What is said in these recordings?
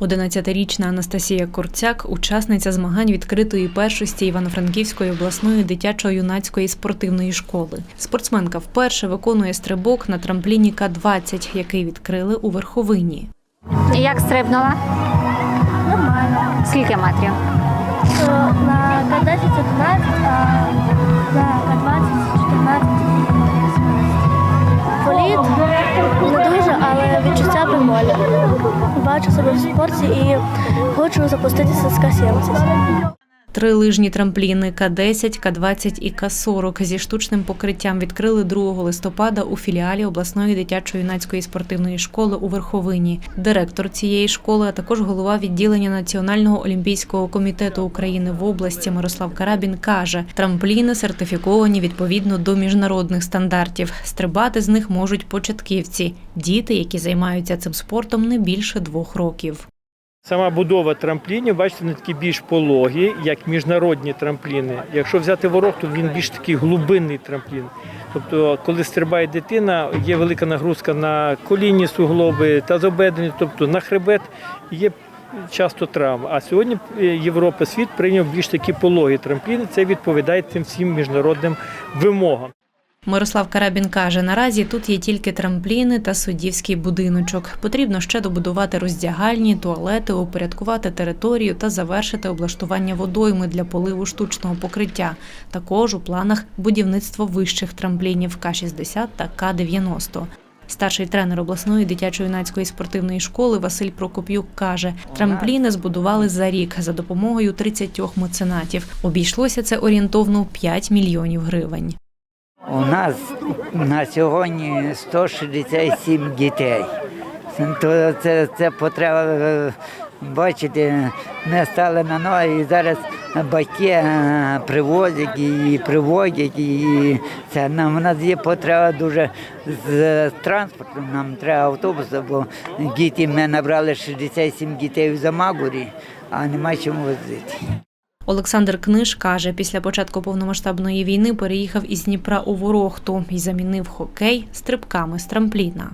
11-річна Анастасія Курцяк, учасниця змагань відкритої першості Івано-Франківської обласної дитячо-юнацької спортивної школи. Спортсменка вперше виконує стрибок на трампліні К-20, який відкрили у верховині. Як стрибнула? Нормально. Скільки метрів? На К10 11, а на К20 14 Політ не дуже, але відчуття прикольне. Бачу себе в спорті і хочу запуститися з К70. Три лижні трампліни К-10, К-20 і К-40 зі штучним покриттям відкрили 2 листопада у філіалі обласної дитячо-юнацької спортивної школи у Верховині. Директор цієї школи, а також голова відділення Національного олімпійського комітету України в області Мирослав Карабін каже, трампліни сертифіковані відповідно до міжнародних стандартів. Стрибати з них можуть початківці, діти, які займаються цим спортом не більше двох років. Сама будова трамплінів, бачите, вони такі більш пологі, як міжнародні трампліни. Якщо взяти ворог, то він більш такий глибинний трамплін. Тобто, коли стрибає дитина, є велика нагрузка на колінні суглоби та зобедення, тобто на хребет є часто травм. А сьогодні е, Європа, світ прийняв більш такі пологі трампліни. Це відповідає цим всім міжнародним вимогам. Мирослав Карабін каже, наразі тут є тільки трампліни та суддівський будиночок. Потрібно ще добудувати роздягальні, туалети, упорядкувати територію та завершити облаштування водойми для поливу штучного покриття. Також у планах будівництво вищих трамплінів К-60 та К-90. Старший тренер обласної дитячо-юнацької спортивної школи Василь Прокоп'юк каже, трампліни збудували за рік за допомогою 30 меценатів. Обійшлося це орієнтовно 5 мільйонів гривень. У нас на сьогодні 167 дітей. То це, це потреба е, бачити, ми стали на ноги і зараз батьки е, привозять і приводять. І це нам у нас є потреба дуже з транспортом. Нам треба автобуса, бо діти ми набрали 67 дітей в Замагурі, а нема чому возити. Олександр Книж каже, після початку повномасштабної війни переїхав із Дніпра у Ворохту і замінив хокей стрибками з трампліна.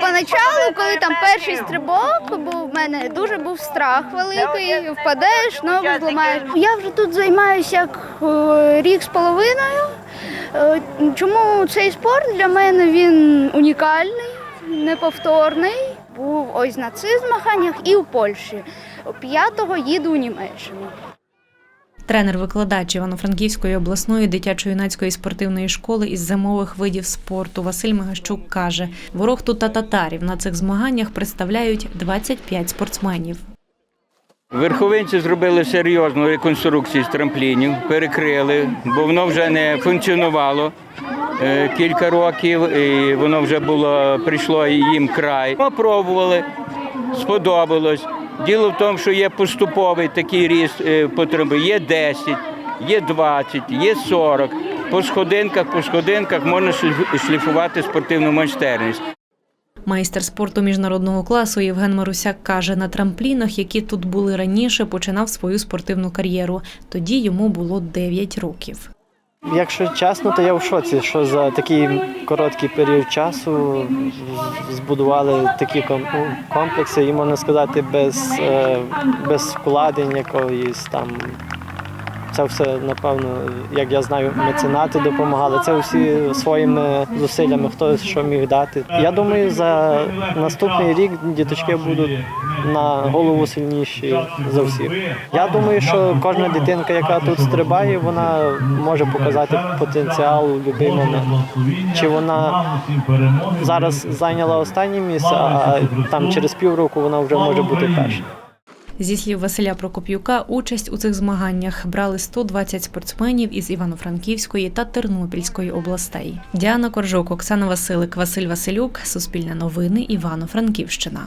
Поначалу, коли там перший стрибок був, в мене дуже був страх великий, впадеш, ногу зламаєш. Я вже тут займаюся як е, рік з половиною. Е, Чому цей спорт для мене він унікальний, неповторний. Був ось на цих змаганнях і у Польщі. П'ятого їду у Німеччину. Тренер-викладач Івано-Франківської обласної дитячо-юнацької спортивної школи із зимових видів спорту Василь Мегащук каже, Ворохту та татарів на цих змаганнях представляють 25 спортсменів. Верховинці зробили серйозну реконструкцію з трамплінів, перекрили, бо воно вже не функціонувало е, кілька років, і воно вже було прийшло їм край. Попробували, сподобалось. Діло в тому, що є поступовий такий ріст е, потреби. Є 10, є 20, є 40. По сходинках, по сходинках можна шліф- шліфувати спортивну майстерність. Майстер спорту міжнародного класу Євген Марусяк каже, на трамплінах, які тут були раніше, починав свою спортивну кар'єру. Тоді йому було 9 років. Якщо чесно, то я в шоці, що за такий короткий період часу збудували такі ком- комплекси, і можна сказати, без, е, без вкладень якоїсь там. Це все, напевно, як я знаю, меценати допомагали. Це всі своїми зусиллями, хто що міг дати. Я думаю, за наступний рік діточки будуть на голову сильніші за всіх. Я думаю, що кожна дитинка, яка тут стрибає, вона може показати потенціал у будь-який момент. Чи вона зараз зайняла останнє місце, а там через півроку вона вже може бути перша. Зі слів Василя Прокоп'юка, участь у цих змаганнях брали 120 спортсменів із Івано-Франківської та Тернопільської областей. Діана Коржук, Оксана Василик, Василь Василюк, Суспільне новини, Івано-Франківщина.